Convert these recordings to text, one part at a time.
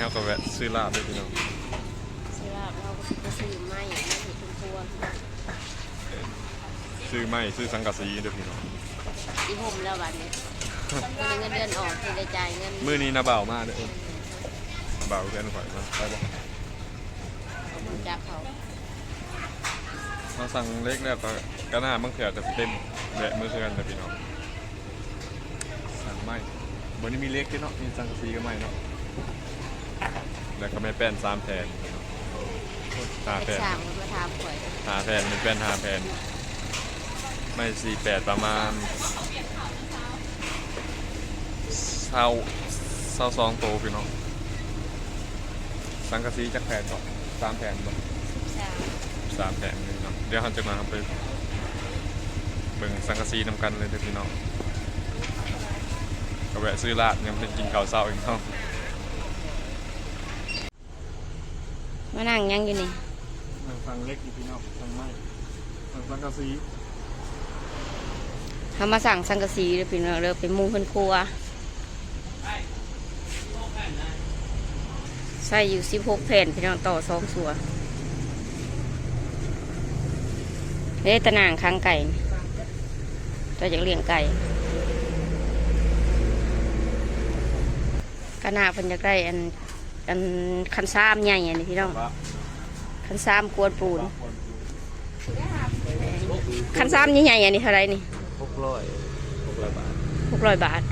น้องมื้อนี้เขาก็แวะซื้อลาบด้วยพี่น้องซื้อลาบเราก็จะซื้อไม้ไม่เห็นเป็นตัวซื้อไม้ซื้อสังกะสีด้วยพี่น้องอีห่มแล้วบัดนี้เงินเดือนออกที่ได้จ่ายเงินมื้อนี้นะบ่าวมากเลยบ่าวเพื่อนข่อยมาไปบ่เอาจากเขามาสั่งเล็กแล้วก็ก็น่าบางเถื่อจะสิเต็มแวะมื้อเทือนแต่พี่น้องสั่งไม้บ่นี้มีเล็กด้วยเนาะมีสังกะสีก็ไม้เนาะ แล้วก็ไม่แป้นสามแผ่นหาแผ่นสั่าทำข่อยหาแผ่นมีแป้นหาแผ่นไม่สี่แปดประมาณเศร้าเศร้าสองโตพี่น้องสังกะสีจักแผ่นก็สามแผ่นบ่สั่งสามแผ่นเลยเนาะเดี๋ยวเราจะมาไปเบิ่งสังกะสีนำกันเลยเด้อพี่น้องก็แวะซื้อลาดยังเป็นกินข้าวเช้าอีกเนาะ มานั่งยังอยู่นี่สั่งเล็กอยู่พี่น้องสั่งไม้สั่งสังกะสีเขามาสั่งสังกะสีเลยพี่น้องเลิกเป็นหมุงเพิ่นครัวใส่อยู่สิบหกแผ่นพี่น้องต่อสองสัวเด้ตะนางค้างไก่นี่ตัวจากเลี้ยงไก่กระนาเพิ่นอยากได้อัน อันคันซ้ำใหญ่อันนี้พี่น้องคันซ้ำกวนปูนคันซ้ำใหญ่ๆอันนี้เท่าไหรนี่หกร้อยหกร้อยบาทหกร้อยบาท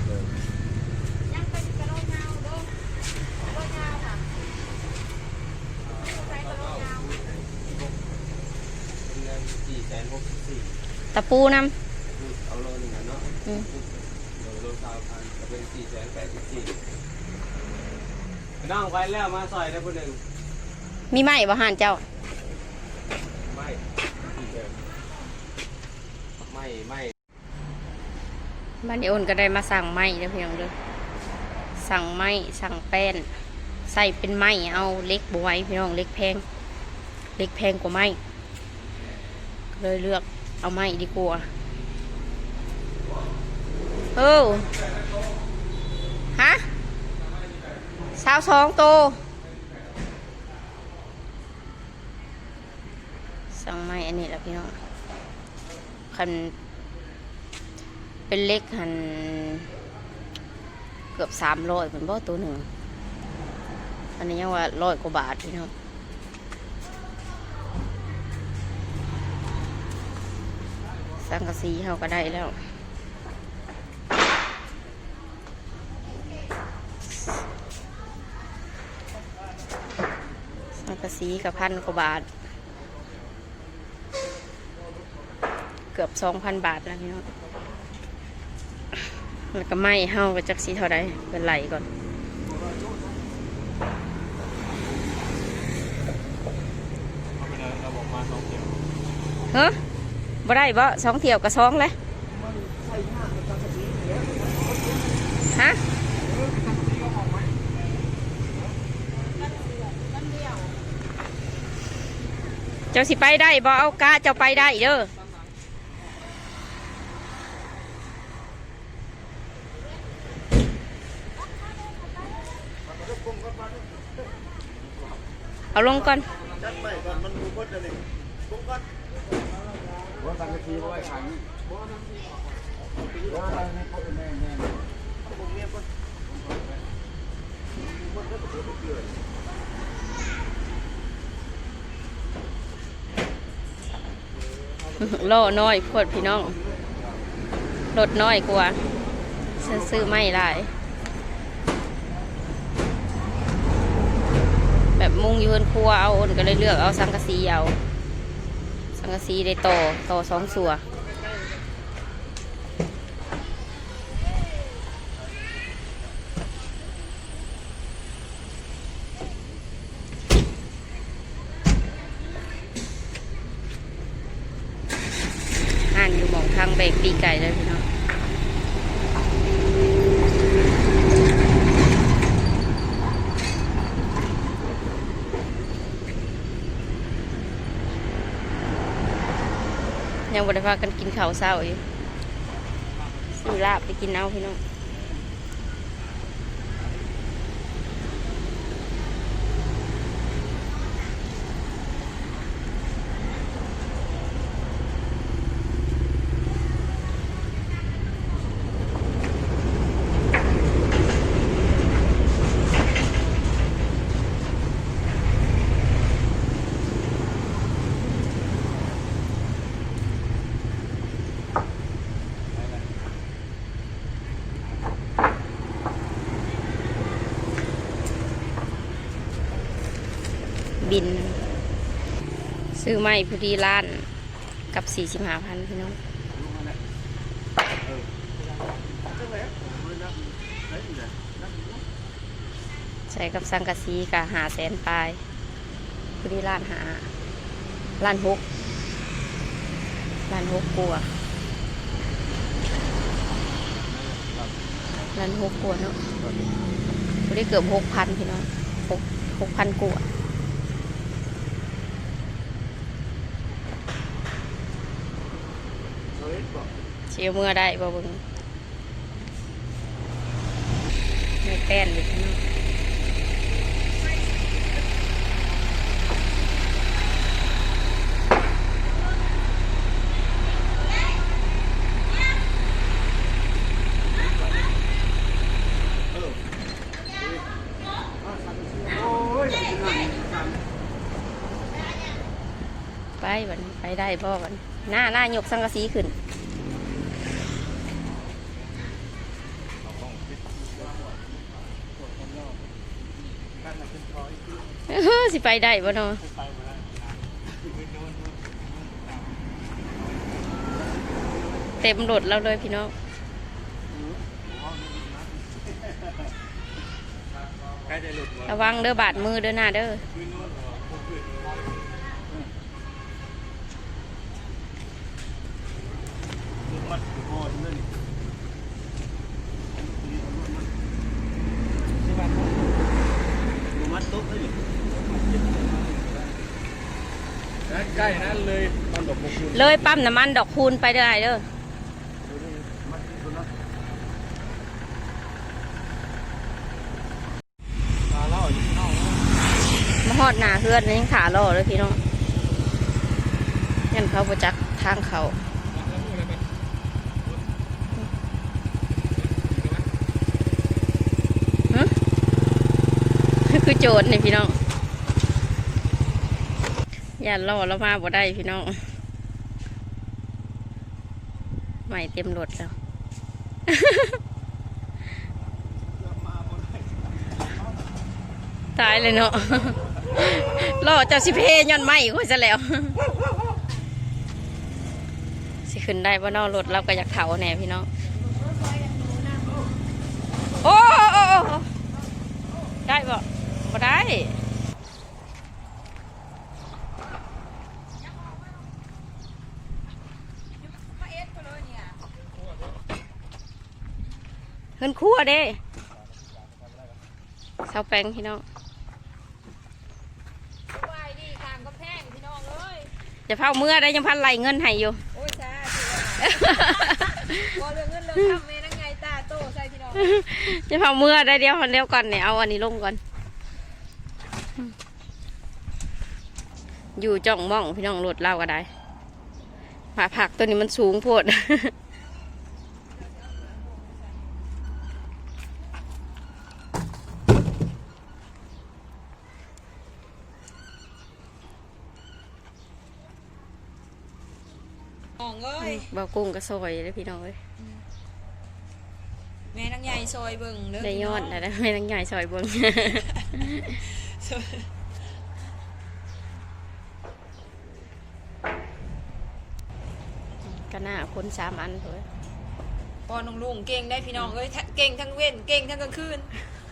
สี่แสนหกสิบสี่ตะปูน้เอาโลหนึ่งอะเนาะำอืมโลโลสามพันก็เป็นสี่แสนแปดสิบสี่ น้องไปแล้วมาซอยได้ผู้หนึ่งมีไหมบ่หานเจ้า ไม่สี่แสนไม่ไม่บ้านเอโอนก็ได้มาสั่งไหมเด้อพี่น้องเด้อสั่งไหมสั่งแป้น ใส่เป็นไหมเอาเล็กบไหวยพี่น้องเล็กแพง เล็กแพงกว่าไหมก็เลยเลือกเอาไหมดีกว่าเออฮะ สาวสองโตวสั่งไหมอันนี้ละพี่น้องคันเป็นเล็กหันเกือบสามร้อยเป็นบ่ตัวหนึ่ง อันนี้ยังว่าร้อยกว่าบาทพี่น้องสังกะสีเขาก็ได้แล้ว สังกะสีกับพันกว่าบาท เกือบสองพันบาทแล้วพี่น้องแล้วก็ไม้เฮาก็จักสีเท่าใดเป็นไหลก่อนเอาไปเลยเราบอกมาสองเดียวเฮ้บ่ได้บ่สองเที่ยวกับสองเลยฮะ จ้าสิไปได้บ่เอากาเจ้าไปได้เด้อเอาลงก่อนจัดไปก่อนมันรู้พ้นจะหนึ่งก่อนว่าสังกะสีไว้ขังว่าอะไรให้เขาเป็นแม่แม่ผมเมียก่อนคนก็จะเกิด โล่น้อยพวดพี่น้องรถน้อยกว่าฉันซื้อไม่หลาย แบบมุงยืนครัวเอาอนก็เลยเลือกเอาสังกะสีเอา สังกะสีได้ต่อต่อสองส่วน ทางเบรกปีไก่เลยพี่น้องยังบริพากันกินข้าวเศร้าอยู่ซื้อลาบไปกินเอาพี่น้อง บิน ซื้อไม้พอดีล้านกับสี่สิบห้าพันพี่น้องใส่กับสังกะสีกับหาแสนปลายพอดีล้านหาล้านหกล้านหกกลัวล้านหกกลัวเนาะพอดีเกือบหกพันพี่น้องหกหกพันกว่าเฮ้ยบอกเชียว เมื่อได้บ่เบึงไม่แป้นเลยพี่น้องโอ้ยนั่นสั่งไปวันนี้ไปได้บ่วันนี้หน้าหน้ายกสังกะสีขึ้นเออสิไปได้บ่เนาะเต็มรถแล้วเลยพี่น้องระวังเด้อบาดมือเด้อหน้าเด้อ มัดคอด้วยนี่มัดตุ๊กเลย ใกล้นั้นเลยมันดอกบุกเลยปั๊มน้ำมันดอกคูณไปได้เด้อมัดตัวนั้นตาเล่าอยู่นอกมาฮอดหน้าเฮือนยังขาล่อเลยพี่น้องงั้นเขาประจักทางเขา คือโจรนี่พี่น้อง ย่าล่อเรามาบ่ได้พี่น้องใหม่เต็มรถแล้วตายเลยเนาะล่อเจ้าสิเพย้อนไหมคุยซะแล้ว สิขึ้นได้บ่เนอรถเราก็อยากเถาแน่พี่น้อง โอ้โอ้โอ้โอ้ได้บ่บ่ได้ เงินคั่วเด้เสาแปลงพี่น้องไหวดีทางก็แพงพี่น้องเอ้ยจะเผาเมื่อได้ยังพันไหลเงินให้อยู่ โอ้ยจ้าสิว่าพอเรื่องเงินเรื่องทำเมนั่งไงตาโตใส่พี่น้องจะเผาเมื่อได้เดียวคนเดียวก่อนเนี่ยเอาอันนี้ลงก่อน อยู่จ่องม่องพี่น้องรถเล่าก็ได้ผาผักตัวนี้มันสูงโพด น้องเอ้ยบ่าวกุ้งก็ซอยเลยพี่น้องเอ้ยแม่นั่งใหญ่ซอยเบิ่งเด้อได้ยอดนะได้ไม่ต้องใหญ่ซอยเบิ้งก็น่าคนสามอันเลยพอน้องลุงเก่งได้พี่น้องเอ้ยทั้งเก่งทั้งเว้นเก่งทั้งกลางคืน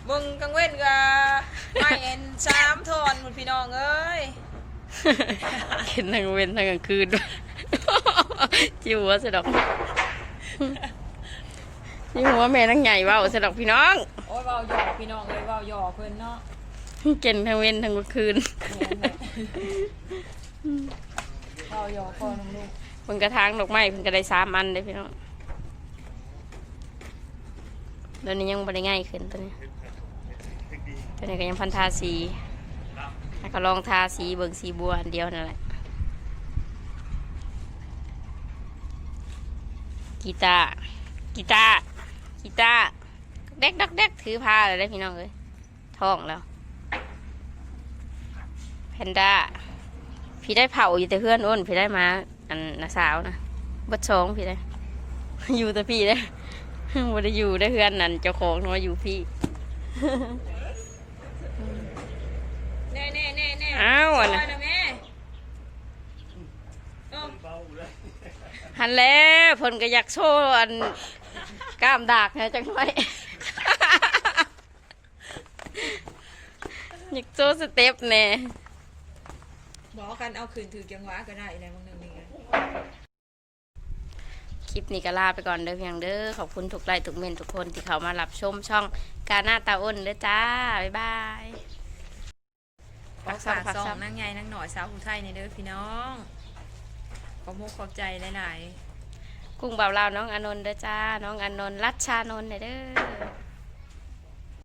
เบิ่งกลางเว้นก็ไม่เอ็นสามทอนหมดพี่น้องเอ้ยเห็นทั้งเว้นทั้งกลางคืน จิวหัวสะดอกจิวหัวแม่ทั้งใหญ่เว่าสะดอกพี่น้อง โอ้ยเว้าหยอกพี่น้องเอ้ยเว้าหยอกเพิ่นเนาะเก่งทั้งเว้นทั้งกลางคืนแม่นแหละเว้าหยอกพอน้องลุงเพิ่นกระถางดอกไม้เพิ่นก็ได้สามอันเลยพี่น้องตอนนี้ยังบ่ได้ง่ายขึ้นตัวนี้ตัวนี้ก็ยังพันทาสีแล้วก็ลองทาสีเบิ่งสีบัวอันเดียวนั่นแหละ กีตาร์กีตาร์กีตาร์เด็กดักเด็กถือผ้าเลยได้อพี่น้องเอ้ยท้องแล้วแพนด้าพี่ได้เผาอยู่แต่เพื่อนอ้นพี่ได้มาอันนาสาวนะบัดสองพี่ได้ อยู่แต่พี่ได้บ่ได้อยู่ได้เพื่อนนั่นเจ้าของเนาะอยู่พี่แน่แน่แน่แน่อ้าวอันซน่ะอยนะแม่เอ้าหันแล้ว เพิ่นก็อยากโชว์อันกล้ามดากนะจังไว้อยากโชว์สเต็ปแน่บอกกันเอาคืนถือจังหวะก็ได้อะไรบางหนึงนี่ไงคลิปนี้ก็ลาไปก่อนเด้อเพียงเด้อขอบคุณทุกไลค์ทุกเมนทุกคนที่เขามารับชมช่องกาหน้าตาอ้นเด้อจ้า บ๊ายบายฝากฝากซองนั่งไงนั่งหน่อยสาวผู้ไทยในเด้อพี่น้องขอบมุกขอบใจหลาย ๆ กุ้งเบาเล่าวน้องอานนท์เด้อจ้า น้องอานนท์รัชชานนท์เด้อ